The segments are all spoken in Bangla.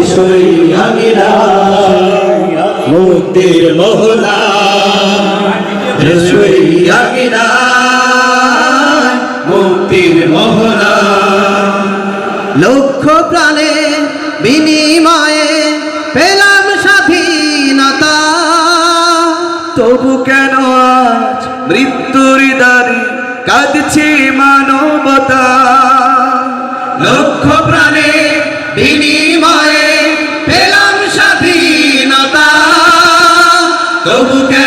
এসোই আমিরা মুক্তির মোহনা এসোই আমিরা মুক্তির মোহনা লক্ষ প্রাণে বিনিময়ে পেলাম স্বাধীনতা। তবু কেন আজ মৃত্যুর দ্বারে কাঁদছে মানবতা? লক্ষ প্রাণে বিনিময়ে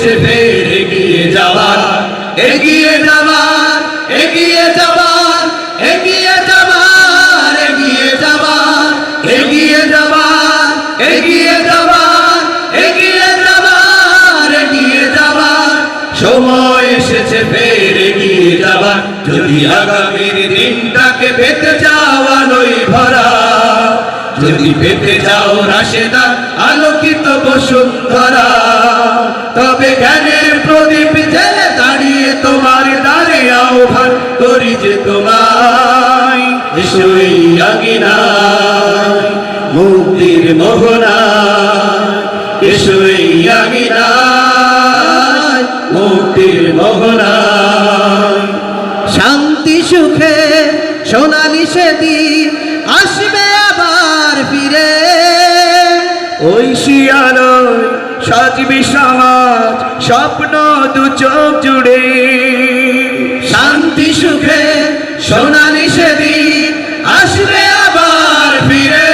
এসেছে ফের এগিয়ে যাবার এগিয়ে যাবার এগিয়ে যাবার এগিয়ে যাবার এগিয়ে যাবার এগিয়ে যাবার এগিয়ে যাবার এগিয়ে যাবার এগিয়ে যাবার সময় এসেছে ফের এগিয়ে যাবার যদি আগামীর দিনটাকে পেতে যাওয়ানোই ভরা, যদি পেতে যাও রাশেদা আলোকিত বসুন্ধরা। তবে জ্ঞানের প্রদীপ জেলে দাঁড়িয়ে তোমার দ্বারে আহ্বান করি যে তোমায়। মোহনা। শান্তি, সুখে, সোনালি সেদিন আসবে আবার ফিরে। ওই শিয়ালয় সাজবি সমাজ স্বপ্ন দু চোখ জুড়ে। শান্তি, সুখে সোনালি সেদিন আসবে আবার ফিরে।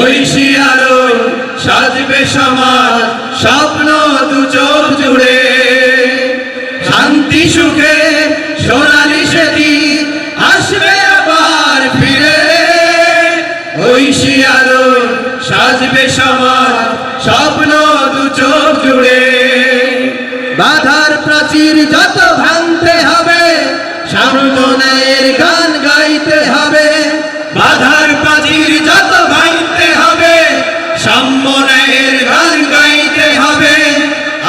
ওই শিয়ালো সাজবে সমাজ, স্বপ্ন দু চোখ জুড়ে। শান্তি, সুখে সোনালি সেদিন আসবে আবার ফিরে। ওই শিয়ালো সাজবে সমাজ স্বপ্ন দু চোখ জুড়ে। বাধার প্রাচীর যত ভাঙতে হবে সামনের গান গাইতে হবে। বাধার প্রাচীর যত ভাঙতে হবে সামনের গান গাইতে হবে।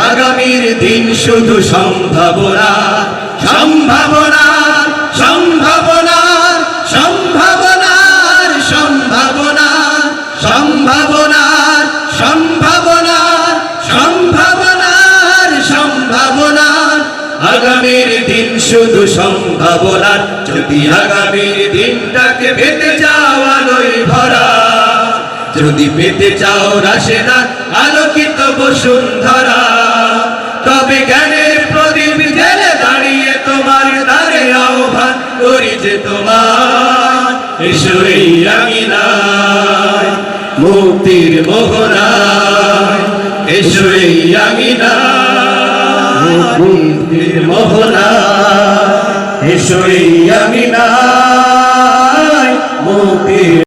আগামীর দিন শুধু সম্ভাবনা সম্ভাবনা। আগামীর দিন শুধু সম্ভাবনার যদি আগামীর দিনটাকে পেতে যাওয়ানোই ভরা, যদি পেতে চাও রাশেদা আলোকিত বসুন্ধরা, তবে জ্ঞানের প্রদীপ জেলে দাঁড়িয়ে তোমার দ্বারে আহ্বান করি যে তোমার এসোই আমিনায় মুক্তির মোহনায় এসোই বুদ্ধির মোহনা এসো